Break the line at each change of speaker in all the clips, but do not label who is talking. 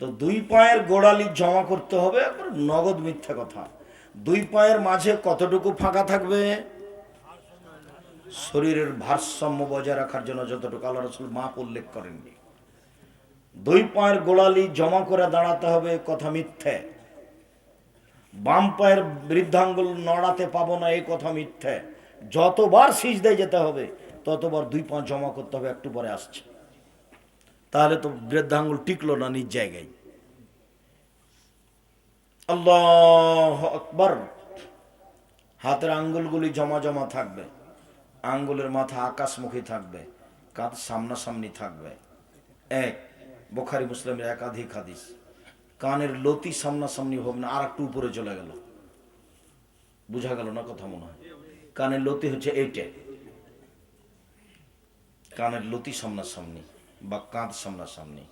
তো দুই পায়ের গোড়ালি জমা করতে হবে, একবার নগদ মিথ্যা কথা। দুই পায়ের মাঝে কতটুকু ফাঁকা থাকবে? শরীরের ভারসাম্য বজায় রাখার জন্য যতটুকু আল্লাহ রসুল মাপ উল্লেখ করেননি। দুই পায়ের গোড়ালি জমা করে দাঁড়াতে হবে কথা মিথ্যে। বাম পায়ের বৃদ্ধাঙ্গুল নড়াতে পাবো না, এই কথা মিথ্যে। যতবার সিজদায় যেতে হবে, ততবার দুই পা জমা করতে হবে, একটু পরে আসছে। তাহলে তো বৃদ্ধাঙ্গুল টিকলো না নিজ জায়গায়। আল্লাহ আকবর। হাতের আঙ্গুলগুলি জমা জমা থাকবে। আঙ্গুলের মাথা আকাশমুখী থাকবে। কাঁধ সামনাসামনি থাকবে। এক, বোখারি মুসলিমের একাধিক হাদিস। কানের লতি সামনাসামনি হবে না আর একটু উপরে চলে গেল। বুঝা গেল না কথা মনে হয়? কানের লতি হচ্ছে এইটা। কানের লতি সামনাসামনি। বা কাঁধ সামনাসামনি।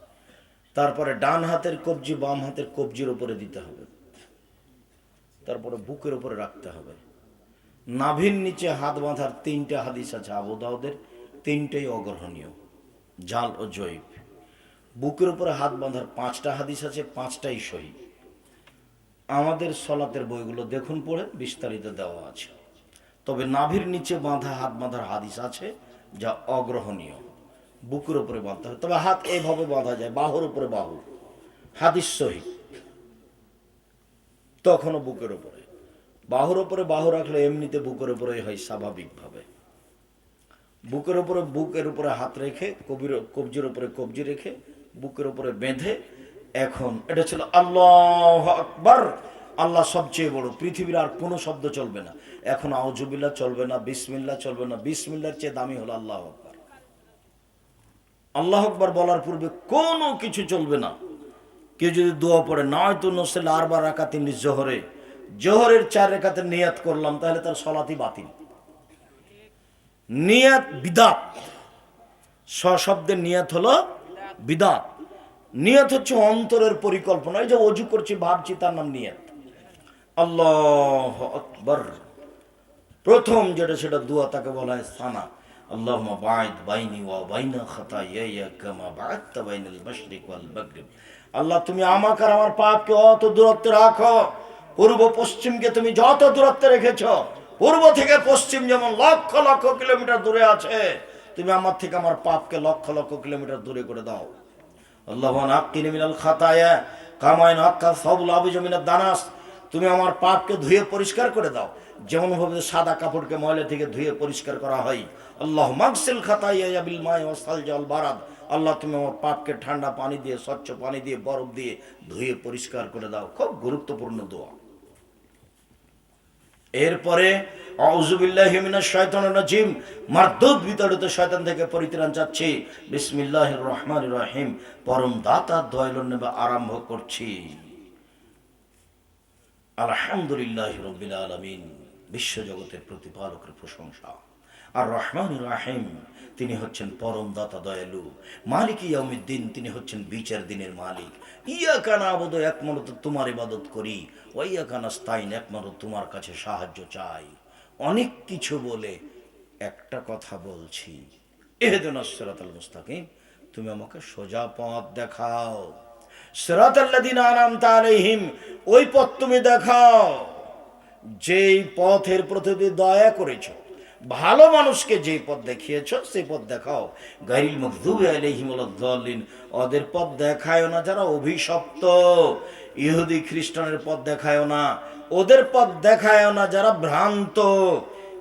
তারপরে ডান হাতের কবজি, বাম হাতের কবজির উপরে দিতে হবে। তারপরে বুকের উপরে রাখতে হবে। নাভির নিচে হাত বাঁধার তিনটা হাদিস আছে আবুদাউদের তিনটেই অগ্রহণীয়, জাল ও জৈব বুকের উপরে হাত বাঁধার পাঁচটা হাদিস আছে, পাঁচটাই সহি। আমাদের সলাতের বইগুলো দেখুন পড়ে, বিস্তারিত দেওয়া আছে। তবে নাভির নিচে বাঁধা, হাত বাঁধার হাদিস আছে, যা অগ্রহণীয়। বুকের উপরে বাঁধতে হবে তবে হাত এইভাবে বাঁধা যায়, বাহুর উপরে বাহু, হাদিস সহি। তখনও বুকের উপরে। বাহুর উপরে বাহু রাখলে এমনিতে বুকের উপরে হয় স্বাভাবিকভাবে। বুকের উপরে বুকের উপরে হাত রেখে, কবির, কবজির উপরে কবজি রেখে, বুকের উপরে বেঁধে, এখন এটা ছিল আল্লাহ আকবার। আল্লাহ সবচেয়ে বড়। পৃথিবীর আর কোনো শব্দ চলবে না। এখন আউজুবিল্লা চলবে না বিসমিল্লা চলবে না। বিসমিল্লার চেয়ে দামি হলো আল্লাহ আকবার। আল্লাহ আকবার বলার পূর্বে কোনো কিছু চলবে না। কেউ যদি দোয়া পড়ে নয় তো নসেল আরবার রাখা তিনি জোহরে জোহরের চার রেখাতে নিয়াত করলাম, তাহলে তার সলাতি বাতিল। নিয়াত বিদাত। সশব্দের নিয়াত হলো বিদাত। নিয়ত হচ্ছে অন্তরের পরিকল্পনা। এই যে অজু করছি, ভাবছি, তার নাম নিয়াত। আল্লাহ আকবর। প্রথম যেটা, সেটা দুয়া তাকে বলা হয় সানা। ওয়া বাইনা খাতা ইয়া কামা বাআত্তা বাইনাল মাশরিক ওয়াল মাগরিব আল্লাহ, তুমি আমাকে আর আমার পাপকে অত দূরত্বে রাখো। পূর্ব পশ্চিমকে তুমি যত দূরত্বে রেখেছো, পূর্ব থেকে পশ্চিম যেমন লক্ষ লক্ষ কিলোমিটার দূরে আছে, তুমি আমার থেকে আমার পাপকে লক্ষ লক্ষ কিলোমিটার দূরে করে দাও। আল্লাহ নাক্কিনি মিনাল খাতায়া কামায় নাক্কা সবুল আবিজমিনার দানাস, তুমি আমার পাপকে ধুয়ে পরিষ্কার করে দাও। যেমন ভাবে সাদা কাপড়কে ময়লা থেকে ধুয়ে পরিষ্কার করা হয়। আল্লাহ মাকসিল খাতাইয়া বিল মাই জল বারাদ। আল্লাহ তুমি আমার পাপকে ঠান্ডা পানি দিয়ে, স্বচ্ছ পানি দিয়ে, বরফ দিয়ে ধুয়ে পরিষ্কার করে দাও। খুব গুরুত্বপূর্ণ দোয়া। এরপরে থেকে পরিত্রাণ রহিম। আরম্ভ করছি। আলহামদুলিল্লাহ রবিল আলমিন। বিশ্বজগতের প্রতিপালকের প্রশংসা। আর রহমান রাহিম, তিনি হচ্ছেন পরম দাতা দয়ালু। মালিক ইয়াউমিদ্দিন, তিনি হচ্ছেন বিচার দিনের মালিক। ইয়া কানা আবদ একমাত্র তোমার ইবাদত করি। ওইয়া কানা স্তাইন একমাত্র তোমার কাছে সাহায্য চাই। অনেক কিছু বলে একটা কথা বলছি। এহেদিন সিরাতাল মুস্তাকিম, তুমি আমাকে সোজা পথ দেখাও। সিরাতাল্লাযিনা আনআমতা আলাইহিম, ওই পথ তুমি দেখাও। যেই পথের প্রতি দয়া করেছ, ভালো মানুষকে যে পথ দেখিয়েছ, সেই পথ দেখাও। গাইল মকদুবে আলাইহিম ওয়ালাদ-দাল্লিন, ওদের পথ দেখায় না যারা অভিশপ্ত। ইহুদি খ্রিস্টানের পথ দেখায় না, ওদের পথ দেখায় না যারা ভ্রান্ত।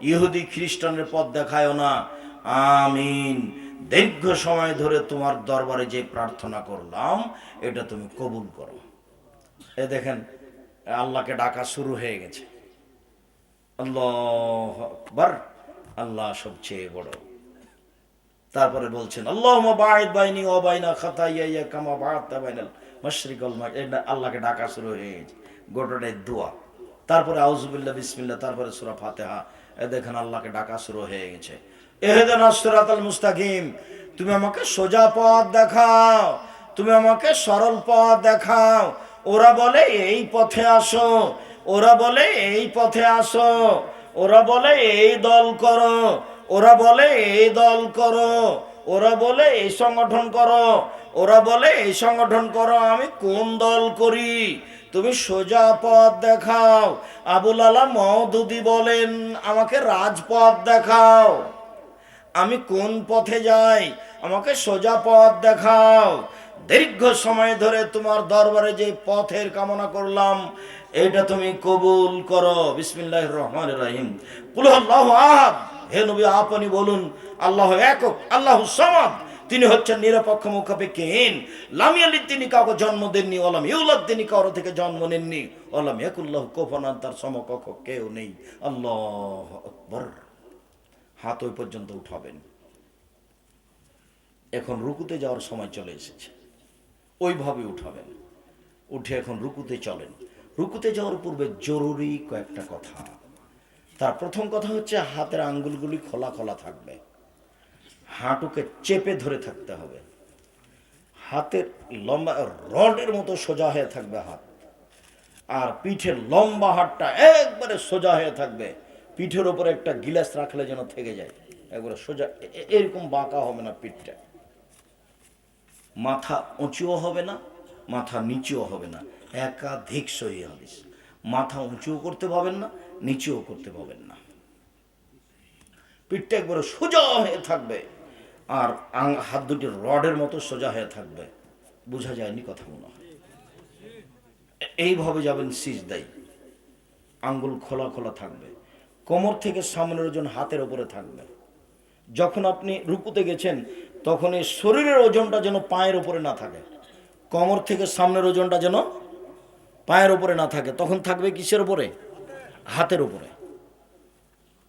ইহুদি খ্রিস্টানের পথ দেখায় না। আমিন। দীর্ঘ সময় ধরে তোমার দরবারে যে প্রার্থনা করলাম, এটা তুমি কবুল করো। এ দেখেন, আল্লাহকে ডাকা শুরু হয়ে গেছে। আল্লাহ আকবার, আল্লাহ সবচেয়ে বড়। তারপরে বলছেন আল্লাহ বাইদ বাইনি ও বাইনা খাতাইয়া ইয়া কামা বাহাত্তা বাইনাল মশরিক আল আল্লাহকে ডাকা শুরু হয়ে গেছে, গোটাটাই দোয়া। তারপরে আউজুবিল্লাহ বিসমিল্লাহ, তারপরে সূরা ফাতিহা। এ দেখেন আল্লাহকে ডাকা শুরু হয়ে গেছে। এহেদানা সিরাতাল মুস্তাকিম, তুমি আমাকে সোজা পথ দেখাও, তুমি আমাকে সরল পথ দেখাও, ওরা বলে, এই পথে আসো ওরা বলে, এই পথে আসো। ওরা বলে, এই দল করো। ওরা বলে, এই দল করো। ওরা বলে, এই সংগঠন করো। ওরা বলে, এই সংগঠন করো, আমি কোন দল করি? তুমি সোজা পথ দেখাও। আবুল আলা মহদুদি বলেন, আমাকে রাজপথ দেখাও। আমি কোন পথে যাই? আমাকে সোজা পথ দেখাও। দীর্ঘ সময় ধরে তোমার দরবারে যে পথের কামনা করলাম এটা তুমি কবুল করো। বিসমিল্লাহ রহমান রাহিম। কুল আল্লাহ আহাদ। হে নবী, আপনি বলুন, আল্লাহ একক, আল্লাহ সমাদ। তিনি হচ্ছেন নিরপেক্ষ মুখাপেক্ষহীন। লামিয়ালি তিনি কাউকে জন্ম দেননি ওলাম ইউলাদ, তিনি কারও থেকে জন্ম নেননি। ওলাম একুল্লাহ কোফানান তার সমকক্ষ কেউ নেই। আল্লাহ আকবর। হাত ওই পর্যন্ত উঠাবেন। এখন রুকুতে যাওয়ার সময় চলে এসেছে। ওইভাবে উঠাবেন। উঠে এখন রুকুতে চলেন। রুকুতে যাওয়ার পূর্বে জরুরি কয়েকটা কথা। তার প্রথম কথা হচ্ছে, হাতের আঙ্গুলগুলি খোলা খোলা থাকবে। হাঁটুকে চেপে ধরে থাকতে হবে। হাতের লম্বা রডের মতো সোজা হয়ে থাকবে হাত। আর পিঠের লম্বা হাতটা একবারে সোজা হয়ে থাকবে। পিঠের ওপরে একটা গিলাস রাখলে যেন থেকে যায়। একবারে সোজা এরকম বাঁকা হবে না পিঠটা। মাথা উঁচুও হবে না, মাথা নিচুও হবে না। একাধিক সহি হাদিস মাথা উঁচুও করতে পাবেন না, নিচুও করতে পাবেন না। পিঠটা একবারে সোজা হয়ে থাকবে আর হাত দুটি রডের মতো সোজা হয়ে থাকবে। বোঝা যায়নি কথা মনে হয়। এইভাবে যাবেন সিজদাই। আঙ্গুল খোলা খোলা থাকবে। কোমর থেকে সামনের ওজন হাতের ওপরে থাকবে। যখন আপনি রুকুতে গেছেন তখন এই শরীরের ওজনটা যেন পায়ের ওপরে না থাকে। কোমর থেকে সামনের ওজনটা যেন পায়ের ওপরে না থাকে, তখন থাকবে কিসের ওপরে হাতের উপরে।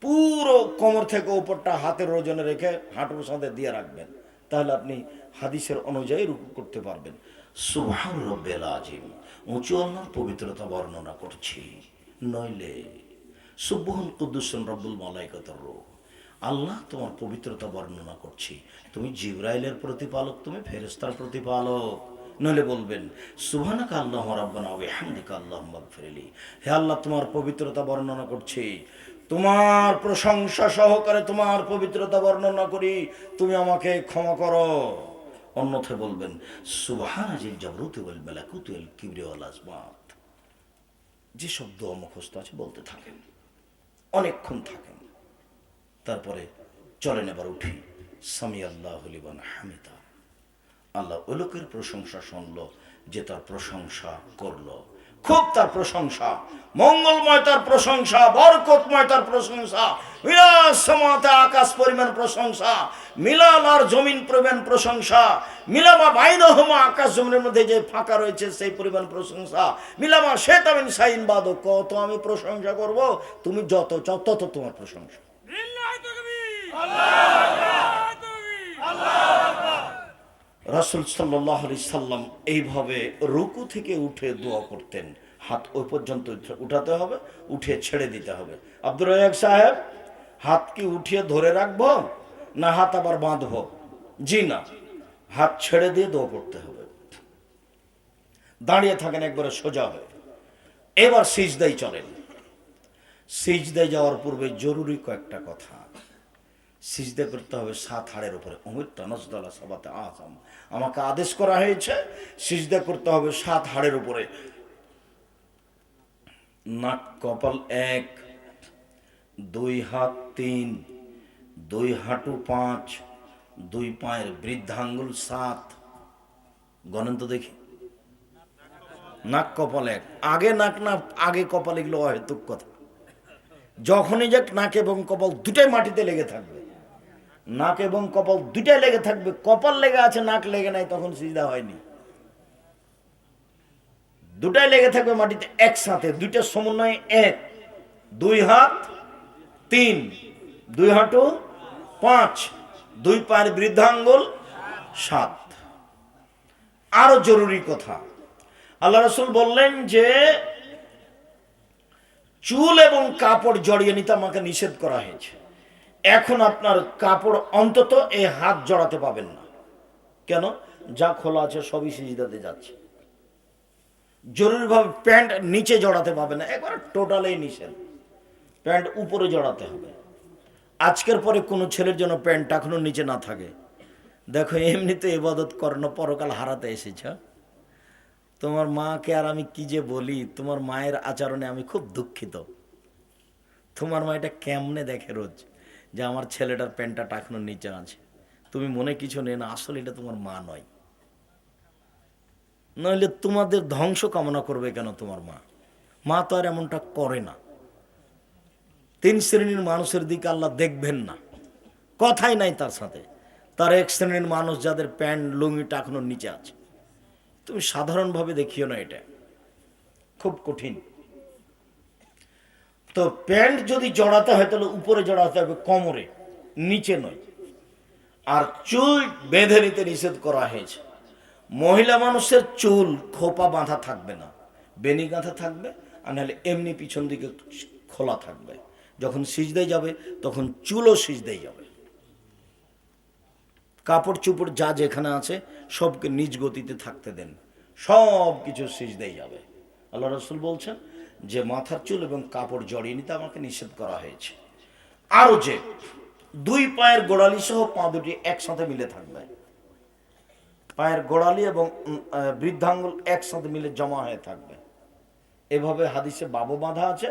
পুরো কোমর থেকে ওপরটা হাতের ওজনে রেখে হাঁটুর সাথে দিয়ে রাখবেন। তাহলে আপনি হাদিসের অনুযায়ী রুকু করতে পারবেন। সুবহান রব্বেল আজিম উঁচু আল্লাহর পবিত্রতা বর্ণনা করছি। নইলে সুবহন কুদ্দুসন রব্বুল মালাইকতার রূহ। আল্লাহ তোমার পবিত্রতা বর্ণনা করছি। তুমি জিব্রাইলের প্রতিপালক, তুমি ফেরেস্তার প্রতিপালক। নইলে বলবেন, সুবহানাক আল্লাহ রাব্বানা আল্লাহুম্মা গফিরলি হে আল্লাহ, তোমার পবিত্রতা বর্ণনা করছি। তোমার প্রশংসা সহকারে তোমার পবিত্রতা বর্ণনা করি। তুমি আমাকে ক্ষমা করো। অন্যথায় বলবেন জিল জাবরুতি ওয়াল মালাকুতি ওয়াল কিবরি আজমাত। যে শব্দ মুখস্থ আছে, বলতে থাকেন। অনেকক্ষণ থাকেন। তারপরে চলেন এবার উঠি। সামি আল্লাহ হলিবান হামিদা। আল্লাহ ওই লোকের প্রশংসা শুনল যে তার প্রশংসা করল। খুব তার প্রশংসা মঙ্গলময় তার প্রশংসা বরকতময় তার প্রশংসা বিরাসমতে আকাশ পরিমাণ প্রশংসা মিলাল আর জমিন পরিমাণ প্রশংসা মিলামা বাইনহমা আকাশ জমিনের মধ্যে যে ফাঁকা রয়েছে সেই পরিমাণ প্রশংসা মিলামা সে তামিন সাইন বাদ কত আমি প্রশংসা করব তুমি যত চাও তত তোমার প্রশংসা।
আল্লাহ আল্লাহ
রাসুল সাল্লাহ আলি সাল্লাম এইভাবে রুকু থেকে উঠে দোয়া করতেন। হাত ওই পর্যন্ত উঠাতে হবে, উঠে ছেড়ে দিতে হবে। আব্দুর রাজাক সাহেব, হাত কি উঠিয়ে ধরে রাখব না হাত আবার বাঁধবো? জি না, হাত ছেড়ে দিয়ে দোয়া করতে হবে। দাঁড়িয়ে থাকেন একবারে সোজা হয়ে। এবার সিজদাই চলেন। সিজদায় যাওয়ার পূর্বে জরুরি কয়েকটা কথা। সিজদা করতে হবে সাত হাড়ের উপরে। অমির টানসদলা সবাতে আসাম আমাকে আদেশ করা হয়েছে, সিজদা করতে হবে সাত হাড়ের উপরে। নাক, কপাল এক, দুই হাত তিন, দুই হাঁটু পাঁচ, দুই পায়ের বৃদ্ধাঙ্গুল সাত। গণেন তো দেখি। নাক, কপাল এক। আগে নাক না, আগে কপাল এগুলো অহেতুক কথা। যখনই যাক নাক এবং কপাল দুটাই মাটিতে লেগে থাকবে। নাক এবং কপাল দুইটাই লেগে থাকবে, কপাল লেগে আছে, নাক লেগে নাই, তখন সিজদা হয়নি। দুটাই লেগে থাকবে মাটিতে একসাথে, দুইটা সমন্বয়ে এক, দুই হাত, তিন, দুই হাঁটু, পাঁচ, দুই পায়ের বৃদ্ধাঙ্গুল, সাত। আরও জরুরি কথা, আল্লাহ রসুল বললেন যে, চুল এবং কাপড় জড়িয়ে নিতে আমাকে নিষেধ করা হয়েছে। এখন আপনার কাপড় অন্তত এই হাত জড়াতে পাবেন না। কেন? যা খোলা আছে সবই সিজদাতে যাচ্ছে। জরুরিভাবে প্যান্ট নিচে জড়াতে পাবে না, একবার টোটালেই নিষেধ। প্যান্ট উপরে জড়াতে হবে। আজকের পরে কোনো ছেলের জন্য প্যান্ট এখনও নিচে না থাকে। দেখো, এমনিতে এবাদত করো না পরকাল হারাতে এসেছ। তোমার মাকে আর আমি কি যে বলি, তোমার মায়ের আচরণে আমি খুব দুঃখিত। তোমার মা এটা কেমনে দেখে রোজ? যে আমার ছেলেটার প্যান্টটা টাকানোর নিচে আছে। তুমি মনে কিছু নেই না, আসলে এটা তোমার মা নয়। নইলে তোমাদের ধ্বংস কামনা করবে কেন তোমার মা? মা তো আর এমনটা করে না। তিন শ্রেণির মানুষের দিকে আল্লাহ দেখবেন না। কথাই নাই তার সাথে। তার এক শ্রেণির মানুষ যাদের প্যান্ট, লুঙ্গি টাকানোর নিচে আছে। তুমি সাধারণভাবে দেখিও না এটা। খুব কঠিন। তো প্যান্ট যদি জড়াতে হয়, তাহলে উপরে জড়াতে হবে, কোমরে, নিচে নয়। আর চুল বেঁধে নিতে নিষেধ করা হয়েছে। মহিলা মানুষের চুল খোপা বাঁধা থাকবে না বেনি গাঁথা থাকবে, আর নাহলে এমনি পিছন দিকে খোলা থাকবে। যখন সিজদায় যাবে, তখন চুলও সিজদায় যাবে। কাপড় চুপড় যা যেখানে আছে, সবকে নিজ গতিতে থাকতে দেন। সব কিছু সিজদায় যাবে। আল্লাহ রসুল বলছেন যে মাথার চুল এবং কাপড় জড়িয়ে নিতে আমাকে নিষেধ করা হয়েছে। আরও যে দুই পায়ের গোড়ালি সহ পা দুটি একসাথে মিলে থাকবে। পায়ের গোড়ালি এবং বৃদ্ধাঙ্গুল একসাথে মিলে জমা হয়ে থাকবে। এভাবে হাদিসে বাবু বাঁধা আছে।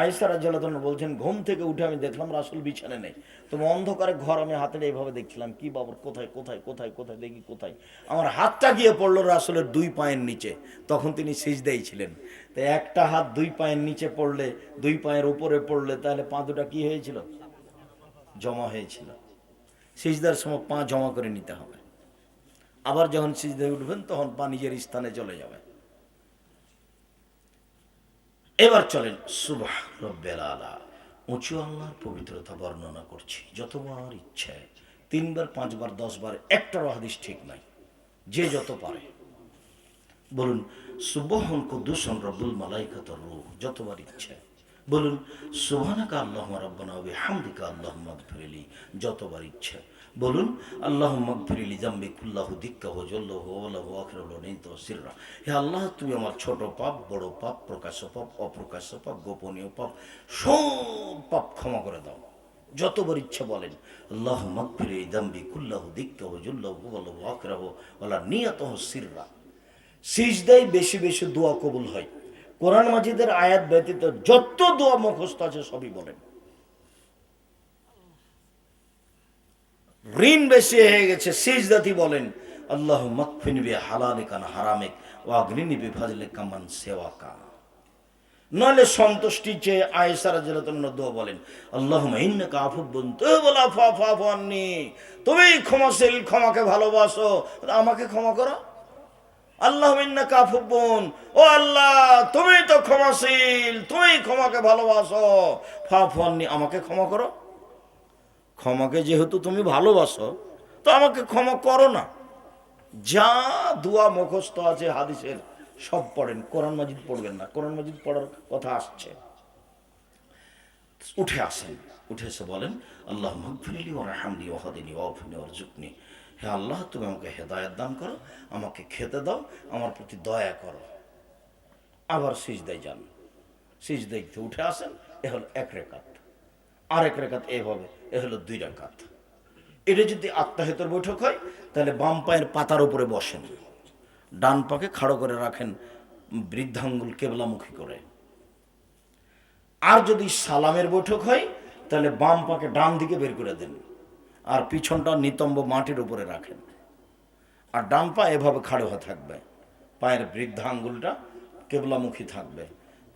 আয়েসা রাজ্লাতন বলছেন, ঘুম থেকে উঠে আমি দেখলাম রাসুল বিছানে নেই। তুমি অন্ধকারে ঘর আমি হাতে এইভাবে দেখছিলাম, কি বাবুর, কোথায় কোথায় কোথায় কোথায়, দেখি কোথায়? আমার হাতটা গিয়ে পড়ল রাসুলের দুই পায়ের নিচে, তখন তিনি সিজদেই ছিলেন। তো একটা হাত দুই পায়ের নিচে পড়লে, দুই পায়ের উপরে পড়লে, তাহলে পা দুটা কি হয়েছিল? জমা হয়েছিল। সিজদার সময় পা জমা করে নিতে হবে। আবার যখন সিজদায় উঠবেন, তখন পা নিজের স্থানে চলে যাবে। এবার চলেন, সুবাহ রব্বেল আলা। উঁচু আল্লাহর পবিত্রতা বর্ণনা করছি। যতবার ইচ্ছে, তিনবার, পাঁচবার, দশবার, একটারও হাদিস ঠিক নাই। যে যত পারে। বলুন সুবহন কুদ্দুসন রব্বুল মালাইকাতর রূহ যতবার ইচ্ছে। বলুন, সুবহানাকা আল্লাহ রাব্বানা ওয়া বিহামদিকা আল্লাহ মাগফিরলি যতবার ইচ্ছে। বলুন আল্লাহ মাগফিরলি জাম্বি কুল্লাহু দিক্কা হো জল্লাহু ওয়ালাহু আখিরাহু নিত সিররা। হে আল্লাহ, তুমি আমার ছোট পাপ, বড় পাপ, প্রকাশ্য পাপ, অপ্রকাশ্য পাপ, গোপনীয় পাপ, সব পাপ ক্ষমা করে দাও। যতবার ইচ্ছা বলেন আল্লাহ মাগফিরি জাম্বি কুল্লাহু দিক্কা হো জল্লাহু ওয়ালাহু আখিরাহু ওয়ালা নিয়াতহ সিররা। সিজদাই বেশি বেশি দোয়া কবুল হয়। কোরআন মাজিদের আয়াত ব্যতীত যত দোয়া মুখস্থ আছে সবই বলেন। ঋণ বেশি হয়ে গেছে, সিজদাতি বলেন, আল্লাহ মকফিন বি হালালিকান হারামেক ও অগ্নিনি বিফাজলে কামান সেবা সেওয়াকা। নলে সন্তুষ্টি চেয়ে আয়েসারা জেলাতন্য দোয়া বলেন আল্লাহ ইন্নাকা আফুবুন তুবলা ফা ফা ফান্নি তুমি ক্ষমাশীল, ক্ষমাকে ভালোবাসো আমাকে ক্ষমা করো। আল্লাহ ইন্না কাফুবন ও আল্লাহ, তুমি তো ক্ষমাশীল, তুমি ক্ষমাকে ভালোবাসো। ফা ফান্নি আমাকে ক্ষমা করো। ক্ষমাকে যেহেতু তুমি ভালোবাসো, তো আমাকে ক্ষমা করো না। যা দুয়া মুখস্থ আছে হাদিসের, সব পড়েন। কোরআন মাজিদ পড়বেন না। কোরআন মাজিদ পড়ার কথা আসছে। উঠে আসেন। উঠে এসে বলেন, আল্লাহ মকফিলি ও রাহামনি ওহাদিনী অফিনী অর্জুকনি হে আল্লাহ, তুমি আমাকে হেদায়ত দান করো, আমাকে খেতে দাও, আমার প্রতি দয়া করো। আবার সিজদাই যান। সিজদাইতে উঠে আসেন, এ হলো এক রেখাত। আর এক রেখাত এ হবে এ হলো দুই রেখাত এটা যদি আত্মাহিতর বৈঠক হয়, তাহলে বাম পায়ের পাতার উপরে বসেন। ডান পাকে খাড়ো করে রাখেন বৃদ্ধাঙ্গুল কেবলামুখী করে। আর যদি সালামের বৈঠক হয়, তাহলে বাম পাকে ডান দিকে বের করে দেন আর পিছনটা নিতম্ব মাটির উপরে রাখেন। আর ডান পা এভাবে খাড়ো হয়ে থাকবে, পায়ের বৃদ্ধা আঙ্গুলটা কেবলামুখী থাকবে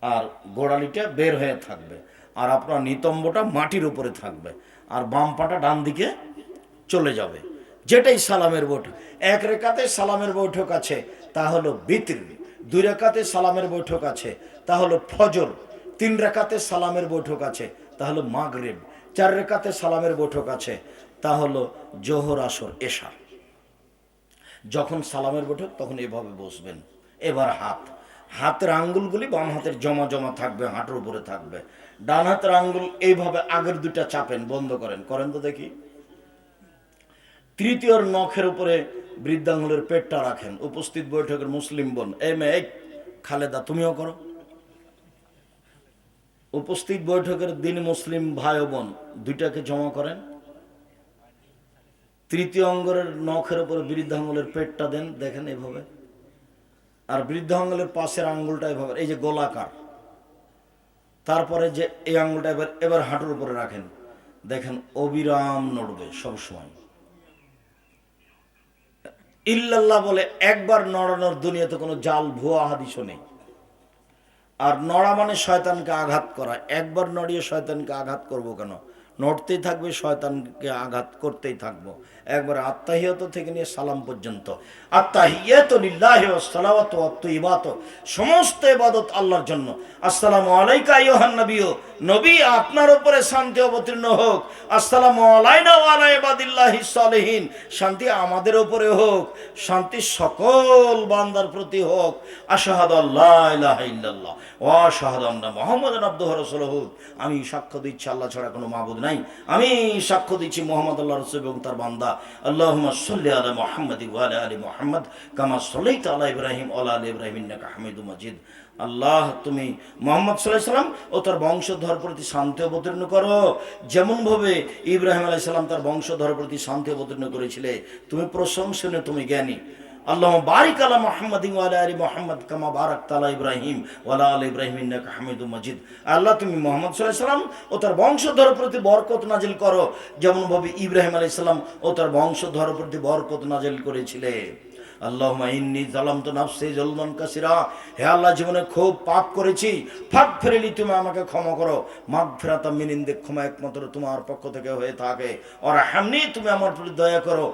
আর গোড়ালিটা বের হয়ে থাকবে আর আপনার নিতম্বটা মাটির উপরে থাকবে। আর বাম পাটা ডান দিকে চলে যাবে। যেটাই সালামের বৈঠক। এক রেখাতে সালামের বৈঠক আছে, তা হলো বিতির। দুই রেখাতে সালামের বৈঠক আছে, তা হলো ফজর। তিন রেখাতে সালামের বৈঠক আছে, তা হলো মাগরেব। চার রেখাতে সালামের বৈঠক আছে, তা হলো জোহর, আসর, এশা। যখন সালামের বৈঠক, তখন এভাবে বসবেন। এবার হাত। হাতের আঙ্গুলগুলি বাম হাতের জমা জমা থাকবে, হাঁটুর উপরে থাকবে। ডান হাতের আঙ্গুল এইভাবে আগের দুইটা চাপেন, বন্ধ করেন। করেন তো দেখি। তৃতীয়র নখের উপরে বৃদ্ধাঙ্গুলের পেটটা রাখেন। উপস্থিত বৈঠকের মুসলিম বোন মেয়ে খালেদা, তুমিও করো। উপস্থিত বৈঠকের দিন মুসলিম ভাই বোন দুইটাকে জমা করেন। তৃতীয় অঙ্গের নখের উপরে বৃদ্ধাঙ্গুলের পেটটা দেন, দেখেন এভাবে আর বৃদ্ধাঙ্গুলের পাশের আঙ্গুলটা এভাবে এই যে গোলাকার। তারপরে যে এই আঙ্গুলটা এবার এবার হাঁটুর উপরে রাখেন। দেখেন অবিরাম নড়বে সবসময় ইল্লাল্লাহ বলে, একবার নড়ানোর দুনিয়াতে কোনো জাল, ভুয়া হাদিসও নেই। আর নড়া মানে শয়তানকে আঘাত করা। একবার নড়িয়ে শয়তানকে আঘাত করব কেন? নড়তেই থাকবে, শয়তানকে আঘাত করতেই থাকব। একবার আত্মাহিয়ত থেকে নিয়ে সালাম পর্যন্ত। আত্মাহিয়ত লিল্লাহি ওয়া সালাওয়াতু সমস্ত ইবাদত আল্লাহর জন্য। আসসালামু আলাইকা নবী, আপনার উপরে শান্তি অবতীর্ণ হোক। আসসালামু আলাইনা শান্তি আমাদের উপরে হোক। শান্তি সকল বান্দার প্রতি হোক। আশহাদু আল্লা ইলাহা ইল্লাল্লাহ আমি সাক্ষ্য দিচ্ছি, আল্লাহ ছাড়া কোনো মাবুদ নাই। আমি সাক্ষ্য দিচ্ছি মোহাম্মদ আল্লাহ রসুল এবং তার বান্দা। আল্লাহুম্মা সাল্লি আলা মুহাম্মাদি ওয়া আলা আলি মুহাম্মদ, কামা সাল্লাইতা আলা ইব্রাহিম ওয়া আলা আলি ইব্রাহিম ইন্নাকা হামিদুম মাজিদ। আল্লাহ, তুমি মোহাম্মদ সাল্লাহ সাল্লাম ও তার বংশধর প্রতি শান্তি অবতীর্ণ করো। যেমনভাবে ইব্রাহিম আলাইসাল্লাম তার বংশধর প্রতি শান্তি অবতীর্ণ করেছিলে, তুমি প্রশংসনীয়, তুমি জ্ঞানী। আল্লাহ বারিক আলা মোহাম্মদ ওয়ালা আলী মোহাম্মদ কামা বারাক তালা ইব্রাহিম ওয়ালা আল ইব্রাহিম ইন্নাকা হামিদু মজিদ। আল্লাহ, তুমি মোহাম্মদ সাল্লাম ও তার বংশধর প্রতি বরকত নাজিল করো। যেমন ভাবে ইব্রাহিম আলাইসাল্লাম ও তার বংশধর প্রতি বরকত নাজিল করেছিলে। কাসিরা। হে আল্লাহ, জীবনে খুব পাপ করেছি। ফেরেলি তুমি আমাকে ক্ষমা করো। একমাত্র তোমার পক্ষ থেকে হয়ে থাকে। তুমি আমার দয়া করো।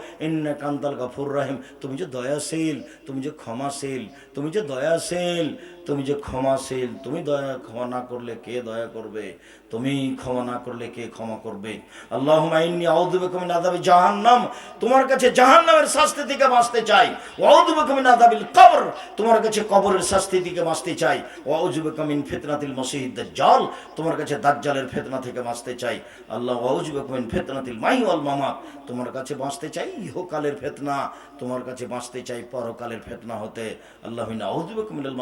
গাফুর রাহিম। তুমি যে দয়াশীল, তুমি যে ক্ষমাশীল, তুমি যে দয়াশীল। তুমি যে ক্ষমাশীল, তুমি দয়া ক্ষমা না করলে কে দয়া করবে? তুমি ক্ষমা না করলে কে ক্ষমা করবে? আল্লাহ বিকা মিন আযাবি জাহান্নাম। তোমার কাছে জাহান্নামের শাস্তি থেকে বাঁচতে চাই। মিন আযাবিল কবর। তোমার কাছে কবরের শাস্তি থেকে বাঁচতে চাই। ওয়াউযু বিকা মিন ফিতনাতিল মসিহিদ দাজ্জাল। তোমার কাছে দাজ্জালের ফেতনা থেকে বাঁচতে চাই। আল্লাহ ওয়াউযু বিকা মিন ফিতনাতিল মাহি ওয়াল মামাত। তোমার কাছে বাঁচতে চাই ইহকালের ফেতনা। তোমার কাছে বাঁচতে চাই পরকালের ফেতনা হতে। আল্লাহ আউযু বিকা মিনাল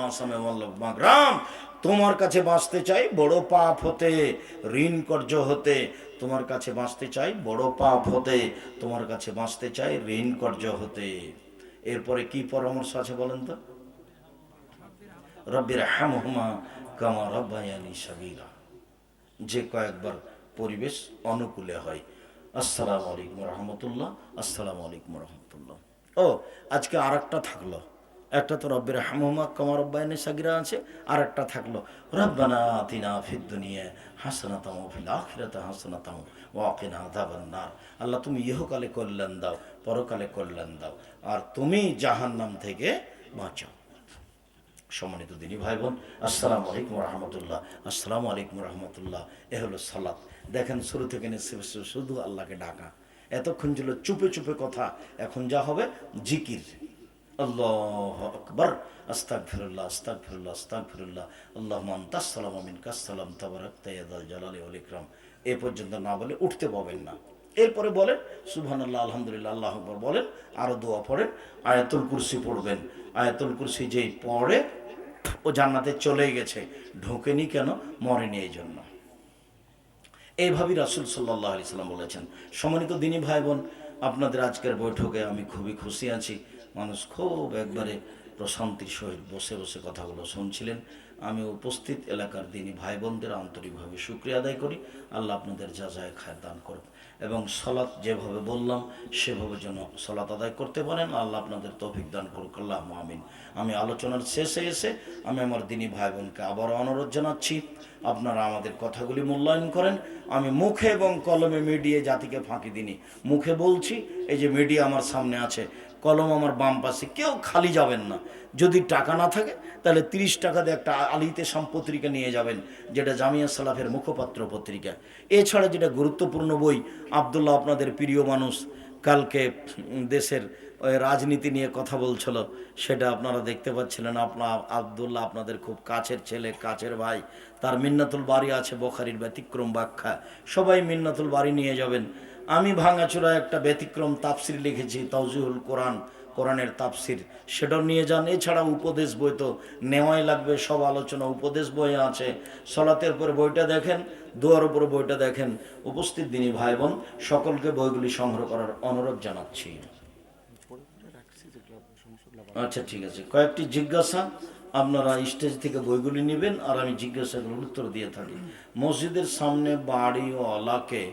ওয়াল মাগরাম তোমার কাছে বাঁচতে চাই বড় পাপ হতে, ঋণ কর্য হতে। তোমার কাছে বাঁচতে চাই বড় পাপ হতে, তোমার কাছে বাঁচতে চাই ঋণ কর্য হতে। এরপরে কি পরামর্শ আছে বলেন তো? রব্বির হামহুমা কামা রব্বায়ানি সাগীরা। যে কয়েকবার পরিবেশ অনুকূলে হয়। আসসালামু আলাইকুম রহমতুল্লাহ, আসসালামু আলাইকুম রহমতুল্লাহ। ও, আজকে আর থাকল। একটা তো রব্বের হামহুমা কামা রব্বায়ানি সাগিরা আছে আর একটা থাকল, রব্বানা আতিনা ফিদ দুনিয়া হাসানাতাম ফিল আখিরাতে হাসানাতাম ওয়াকিনা আযাবান নার। আল্লাহ তুমি ইহকালে কল্যাণ দাও, পরকালে কল্যাণ দাও, আর তুমি জাহান্নাম থেকে বাঁচাও। সম্মানিত দিনী ভাই বোন আসসালামু আলাইকুম রহমতুল্লাহ। আসসালামু আলাইকুম রহমতুল্লাহ এ হলো সালাত। দেখেন, শুরু থেকে শুধু আল্লাহকে ডাকা। এতক্ষণ ছিল চুপে চুপে কথা, এখন যা হবে জিকির। আল্লাহ আকবর আস্তাক ফিরুল্লাহ আস্তাক ফিরুল্লাহ আস্তাক ফিরুল্লাহ আল্লাহ মান তাসালাম আমিন কাসালাম তাবারাক তাইয়াদাল জালালি ওয়াল এ পর্যন্ত না বলে উঠতে পাবেন না। এরপরে বলেন, সুবহানাল্লাহ, আলহামদুলিল্লাহ, আল্লাহ আকবর বলেন, আরও দোয়া পড়েন, আয়াতুল কুরসি পড়বেন। আয়াতুল কুরসি যেই পড়ে, ও জান্নাতে চলে গেছে, ঢোকেনি কেন? মরেনি এই জন্য এইভাবেই রাসুল সাল্লাহ আলি সাল্লাম বলেছেন। সম্মানিত দিনী ভাই বোন, আপনাদের আজকের বৈঠকে আমি খুবই খুশি আছি। মানুষ খুব একবারে প্রশান্তির সহিত বসে বসে কথাগুলো শুনছিলেন। আমি উপস্থিত এলাকার দিনী ভাই বোনদের আন্তরিকভাবে শুক্রিয়া আদায় করি। আল্লাহ আপনাদের যা যায় খায় দান করুন এবং সলাৎ যেভাবে বললাম, সেভাবে যেন সলাৎ আদায় করতে পারেন। আল্লাহ আপনাদের তৌফিক দান করুক। আল্লাহ আমিন। আমি আলোচনার শেষে এসে আমি আমার দিনী ভাই বোনকে আবারও অনুরোধ জানাচ্ছি, আপনারা আমাদের কথাগুলি মূল্যায়ন করেন। আমি মুখে এবং কলমে মিডিয়ে জাতিকে ফাঁকি দিনি মুখে বলছি, এই যে মিডিয়া আমার সামনে আছে কলম আমার বাম পাশে, কেউ খালি যাবেন না। যদি টাকা না থাকে, তাহলে তিরিশ টাকা দিয়ে একটা আলিতে সাম পত্রিকা নিয়ে যাবেন, যেটা জামিয়া সালাফের মুখপাত্র পত্রিকা। এছাড়া যেটা গুরুত্বপূর্ণ বই, আবদুল্লাহ আপনাদের প্রিয় মানুষ, কালকে দেশের রাজনীতি নিয়ে কথা বলছিল, সেটা আপনারা দেখতে পাচ্ছিলেন। আপনার আবদুল্লাহ আপনাদের খুব কাছের ছেলে, কাছের ভাই, তার মিন্নাতুল বাড়ি আছে, বখারির ব্যতিক্রম ব্যাখ্যা। সবাই মিন্নাতুল বাড়ি নিয়ে যাবেন। আমি ভাঙাচোরা একটা ব্যতিক্রম তাফসির লিখেছি, তাওজিহুল কোরআন, কোরআনের তাফসির। সেটাও নিয়ে যান। এছাড়া উপদেশ বই তো নেওয়াই লাগবে, সব আলোচনা উপদেশ বই আছে। সলাতের পরে বইটা দেখেন, দোয়ার উপরে বইটা দেখেন। উপস্থিত দিনী ভাই বোন সকলকে বইগুলি সংগ্রহ করার অনুরোধ জানাচ্ছি। আচ্ছা ঠিক আছে। কয়েকটি জিজ্ঞাসা আপনারা স্টেজ থেকে বইগুলি নেবেন, আর আমি জিজ্ঞাসাগুলোর উত্তর দিয়ে থাকি। মসজিদের সামনে বাড়িওয়ালাকে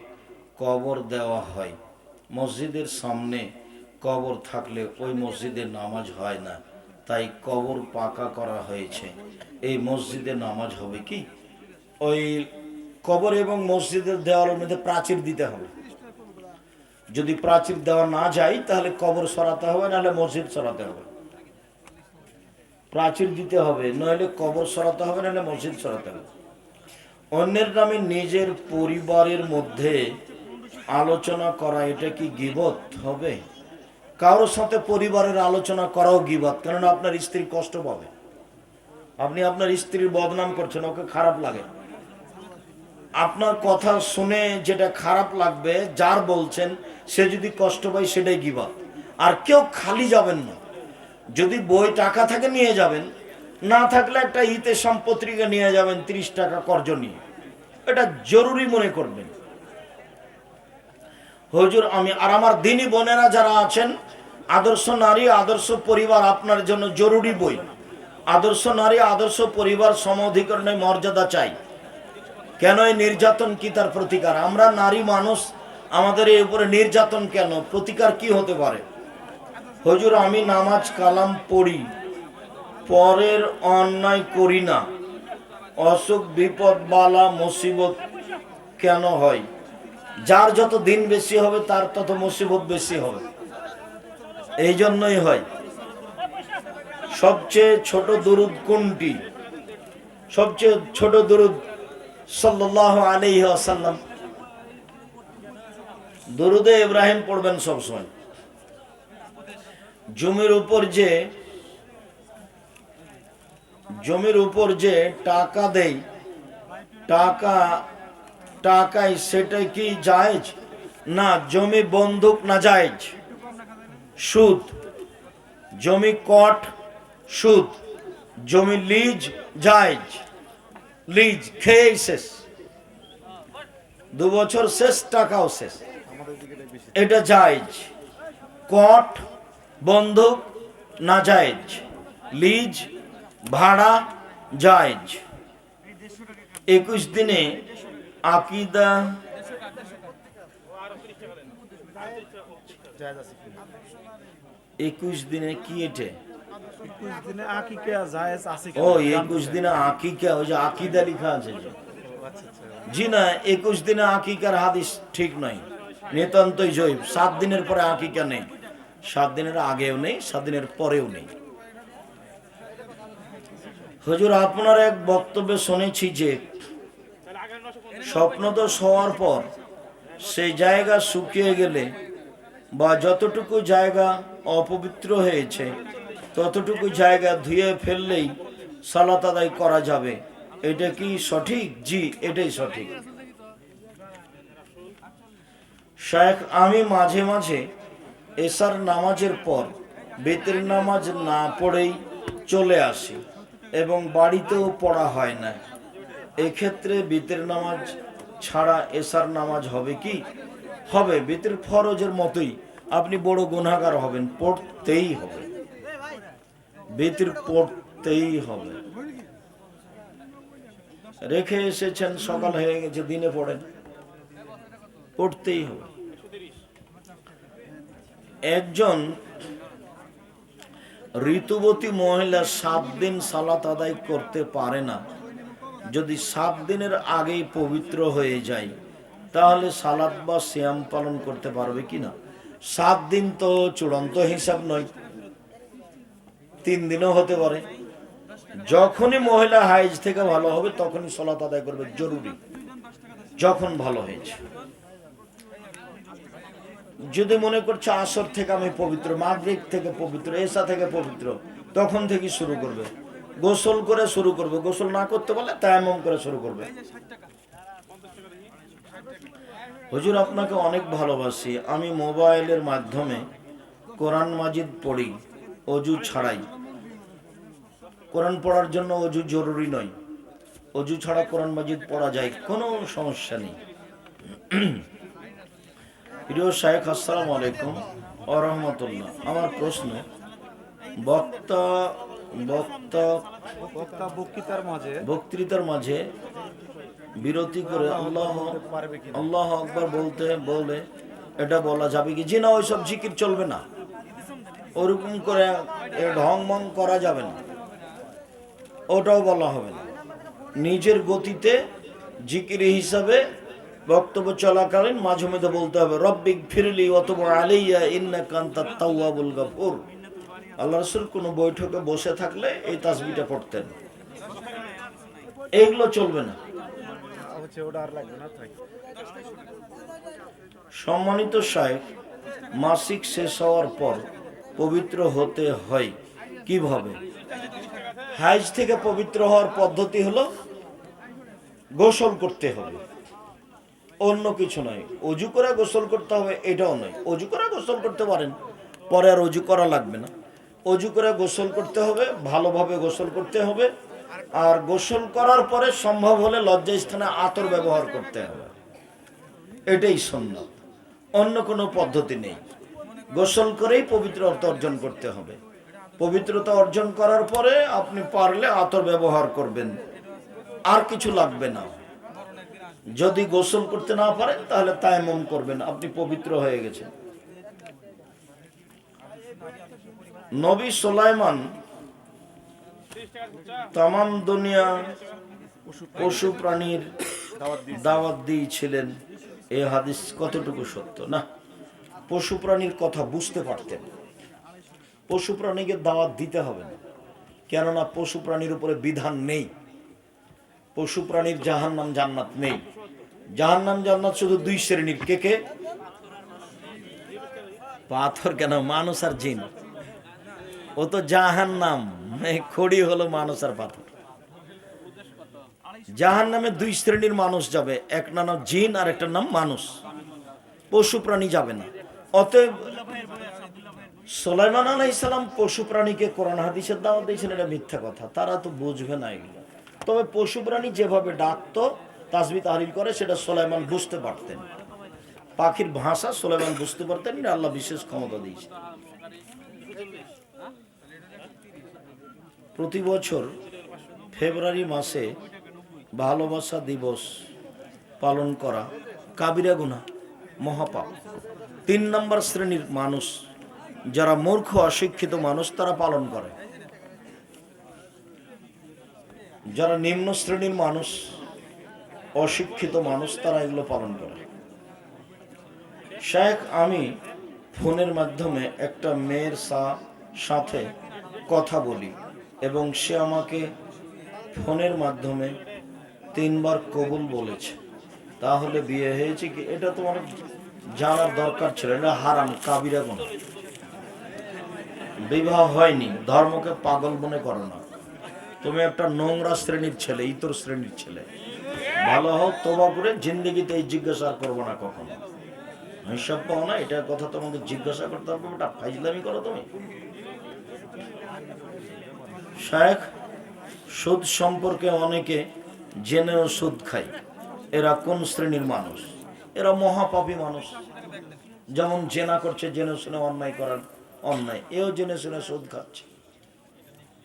কবর দেওয়া হয়। মসজিদের সামনে কবর থাকলে ওই মসজিদে নামাজ হয় না। তাই কবর পাকা করা হয়েছে। এই মসজিদে নামাজ হবে কি? ওই কবর এবং মসজিদের দেওয়ালের মধ্যে প্রাচীর দিতে হবে। যদি প্রাচীর দেওয়া না যায়, তাহলে কবর সরাতে হবে, নাহলে মসজিদ সরাতে হবে। প্রাচীর দিতে হবে, নইলে কবর সরাতে হবে, নাহলে মসজিদ সরাতে হবে। অন্যের নামে নিজের পরিবারের মধ্যে আলোচনা করা, এটা কি গিবত হবে? কারোর সাথে পরিবারের আলোচনা করাও গিবত, কেননা আপনার স্ত্রী কষ্ট পাবে। আপনি আপনার স্ত্রীর বদনাম করছেন, ওকে খারাপ লাগে। আপনার কথা শুনে যেটা খারাপ লাগবে, যার বলছেন, সে যদি কষ্ট পায়, সেটাই গিবাত। আর কেউ খালি যাবেন না। যদি বই টাকা থাকে, নিয়ে যাবেন। না থাকলে একটা ইতে সম্পত্রিকা নিয়ে যাবেন, তিরিশ টাকা কর্জ নিয়ে। এটা জরুরি মনে করবেন। হজুর, আমি আর আমার দিনী বোনেরা যারা আছেন, আদর্শ নারী, আদর্শ পরিবার আপনার জন্য জরুরি বই। আদর্শ নারী, আদর্শ পরিবার সম অধিকরণে মর্যাদা চাই। কেন এই নির্যাতন কি তার প্রতিকার? আমরা নারী মানুষ, আমাদের এই উপরে নির্যাতন কেন? প্রতিকার কি হতে পারে? হজুর, আমি নামাজ কালাম পড়ি, পরের অন্যায় করি না। অসুখ, বিপদ, বালা, মুসিবত কেন হয়? যার যত দিন বেশি হবে, তার তত মুসিবত বেশি হবে। এই জন্যই হয়, সবচেয়ে ছোট দুরুদ কোনটি? সবচেয়ে ছোট দুরুদ সাল্লাহ আলাইহি আসাল্লাম দরুদে ইব্রাহিম পড়বেন সবসময়। জমির উপর যে, জমির উপর যে টাকা দেই, টাকা টাকায় সেটা কি জায়েজ? না, জমি বন্দুক না জায়েজ? সুদ। জমি কট, সুদ। জমি লিজ, জায়েজ। লিজ, খেয়েই শেষ। দু বছর শেষ, টাকাও শেষ। এটা জায়েজ। কট, বন্দুক না জায়েজ। লিজ, ভাড়া জায়েজ। একুশ দিনে আকিদা। একুশ দিনে কি এটে? ও একুশ দিনে আকিকা ওই যে আকিদা লেখা আছে। জি না একুশ দিনে আকিকার হাদিস ঠিক নয় নিতান্তই জৈব সাত দিনের পরে আকিকা নেই। সাত দিনের আগেও নেই সাত দিনের পরেও নেই। হুজুর আপনার এক বক্তব্যে শুনেছি যে স্বপ্নদোষ হওয়ার পর সেই জায়গা শুকিয়ে গেলে বা যতটুকু জায়গা অপবিত্র হয়েছে, ততটুকু জায়গা ধুয়ে ফেললেই সালাত আদায় করা যাবে। এটা কি সঠিক? জি, এটাই সঠিক। শেখ আমি মাঝে মাঝে এসার নামাজের পর বেতের নামাজ না পড়েই চলে আসি এবং বাড়িতেও পড়া হয় না। এক্ষেত্রে বেতের নামাজ ছাড়া এসার নামাজ হবে কি? হবে, বেতের ফরজের মতোই। আপনি বড় গুনাহগার হবেন, পড়তেই হবে। বেতের পড়তেই হবে। রেখে এসেছেন, সকাল হয়ে গেছে, দিনে পড়েন। পড়তেই হবে। একজন ঋতুবতী মহিলা সাত দিন সালাত আদায় করতে পারে না। যদি সাত দিনের আগেই পবিত্র হয়ে যায়, তাহলে সালাদ বা শ্যাম পালন করতে পারবে কিনা সাত দিন তো চূড়ান্ত হিসাব নয়, তিন দিনও হতে পারে। যখনই মহিলা হাইজ থেকে ভালো হবে, তখনই সলাত আদায় করবে, জরুরি। যখন ভালো হয়েছে। যদি মনে করছে আসর থেকে আমি পবিত্র, মাগরিব থেকে পবিত্র, এসা থেকে পবিত্র, তখন থেকে শুরু করবে। গোসল করে শুরু করবে। গোসল না করতে বলে তায়াম্মম করে শুরু করবে। হুজুর, আপনাকে অনেক ভালোবাসি। আমি মোবাইলের মাধ্যমে কোরআন মাজিদ পড়ি, অজু ছাড়াই। কোরআন পড়ার জন্য অজু জরুরি নয়। অজু ছাড়া কোরআন মাজিদ পড়া যায়, কোনো সমস্যা নেই। প্রিয় শাহেখ আসসালামু আলাইকুম। রহমতুল্লাহ। আমার প্রশ্ন, বক্তা বক্তা
বক্তা বক্তৃতার মাঝে
বক্তৃতার মাঝে বিরতি করে আল্লাহ আল্লাহ আকবার বলতে বলে এটা বলা যাবে কি? যে না ওইসব জিকির চলবে না। ওরকম করে ঢং মং করা যাবে না। ওটাও বলা হবে না। নিজের গতিতে জিকির হিসাবে বক্তব্য চলাকালীন মাঝে মধ্যে বলতে হবে রব্বিক ফিরলি অতব আলাইয়া ইন্না কান্তা তাওয়াবুল গাফুর। আল্লাহ রসুল কোনো বৈঠকে বসে থাকলে এই তাসবিটা পড়তেন। এইগুলো চলবে না। সম্মানিত সাহেব মাসিক শেষ হওয়ার পর পবিত্র হতে হয়। কীভাবে? হাইজ থেকে পবিত্র হওয়ার পদ্ধতি হলো গোসল করতে হবে। অন্য কিছু নয়, অজু করে গোসল করতে হবে, এটাও নয়। অজু করে গোসল করতে পারেন, পরে আর অজু করা লাগবে না। অজু করে গোসল করতে হবে, ভালোভাবে গোসল করতে হবে। আর গোসল করার পরে সম্ভব হলে লজ্জা স্থানে আতর ব্যবহার করতে হবে। এটাই সুন্নত। অন্য কোনো পদ্ধতি নেই। গোসল করেই পবিত্রতা অর্জন করতে হবে। পবিত্রতা অর্জন করার পরে আপনি পারলে আতর ব্যবহার করবেন। আর কিছু লাগবে না। যদি গোসল করতে না পারেন, তাহলে তায়াম্মুম করবেন। আপনি পবিত্র হয়ে গেছেন। নবী সোলাইমান তামাম দুনিয়া পশু প্রাণীর দাওয়াত দিয়েছিলেন। এ হাদিস কতটুকু সত্য? না, পশু প্রাণীর কথা বুঝতে পারতেন। পশু প্রাণীকে দাওয়াত দিতে হবে না। কেননা পশু প্রাণীর উপরে বিধান নেই। পশু প্রাণীর জাহান নাম জান্নাত নেই। জাহান নাম জান্নাত শুধু দুই শ্রেণির। কে কে? পাথর কেন? মানুষ আর জিন। ও তো জাহান নাম খড়ি হলো মানুষ আর পাথর। জাহান নামে দুই শ্রেণির মানুষ যাবে। এক নাম জিন আর একটা নাম মানুষ। পশু প্রাণী যাবে না। অতএব সোলাইমান আলাই ইসলাম পশু প্রাণীকে কোরআন হাদিসের দাওয়াত দিয়েছেন, এটা মিথ্যা কথা। তারা তো বুঝবে না এগুলো। তবে পশু প্রাণী যেভাবে ডাকতো তাসবি তাহরিল করে, সেটা সোলাইমান বুঝতে পারতেন। পাখির ভাষা সোলাইমান বুঝতে পারতেন আল্লাহ বিশেষ ক্ষমতা দিয়েছে প্রতি বছর ফেব্রুয়ারি মাসে ভালোবাসা দিবস পালন করা কাবিরা গুনা মহাপাপ। তিন নম্বর শ্রেণির মানুষ, যারা মূর্খ, অশিক্ষিত মানুষ, তারা পালন করে। যারা নিম্ন শ্রেণির মানুষ, অশিক্ষিত মানুষ, তারা এগুলো পালন করে। শেখ, আমি ফোনের মাধ্যমে একটা মেয়ের সাথে কথা বলি। এবং সে আমাকে ফোনের মাধ্যমে তিনবার কবুল বলেছে। তাহলে বিয়ে হয়েছে কি? এটা তোমার জানার দরকার ছিল এটা হারাম, কাবিরা গুণ। বিবাহ হয়নি। ধর্মকে পাগল মনে করো না। তুমি একটা নোংরা শ্রেণির ছেলে, ইতর শ্রেণির ছেলে। ভালো হোক তোমা করে জিন্দগিতে এই জিজ্ঞাসা করব না কখনো। হিসাব পাও না, এটার কথা তোমাকে জিজ্ঞাসা করতে হবে ওটা ফাইজলামি করো তুমি। শেখ সুদ সম্পর্কে অনেকে জেনেও সুদ খায়। এরা কোন শ্রেণির মানুষ? এরা মহাপাপী মানুষ। যেমন জেনা করছে, জেনে শুনে অন্যায় করার অন্যায়। এও জেনে শুনে সুদ খাচ্ছে।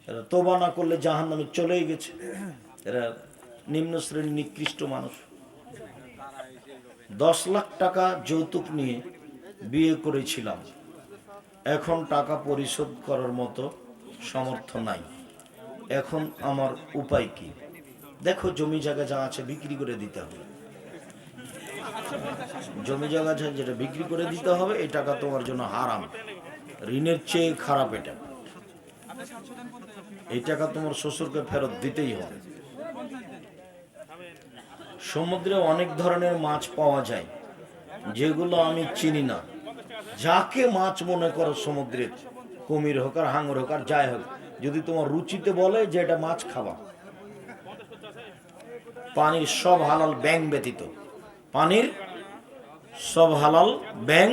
এরা তোবা না করলে জাহান নামে চলেই গেছে। এরা নিম্ন শ্রেণির নিকৃষ্ট মানুষ। দশ লাখ টাকা যৌতুক নিয়ে বিয়ে করেছিলাম। এখন টাকা পরিশোধ করার মতো সামর্থ্য নাই। এখন আমার উপায় কি? দেখো জমি জায়গা যা আছে বিক্রি করে দিতে হবে। জমি জায়গা যা যেটা বিক্রি করে দিতে হবে, এই টাকা তোমার জন্য হারাম। ঋণের চেয়ে খারাপ এটা। এই টাকা তোমার শ্বশুরকে ফেরত দিতেই হবে। সমুদ্রে অনেক ধরনের মাছ পাওয়া যায়, যেগুলো আমি চিনি না। যাকে মাছ মনে করো সমুদ্রের, কুমির হোক আর হাঙর হোক আর যাই হোক যদি তোমার রুচিতে বলে যে এটা মাছ খাওয়া পানির সব হালাল ব্যাং ব্যতীত। পানির সব হালাল ব্যাং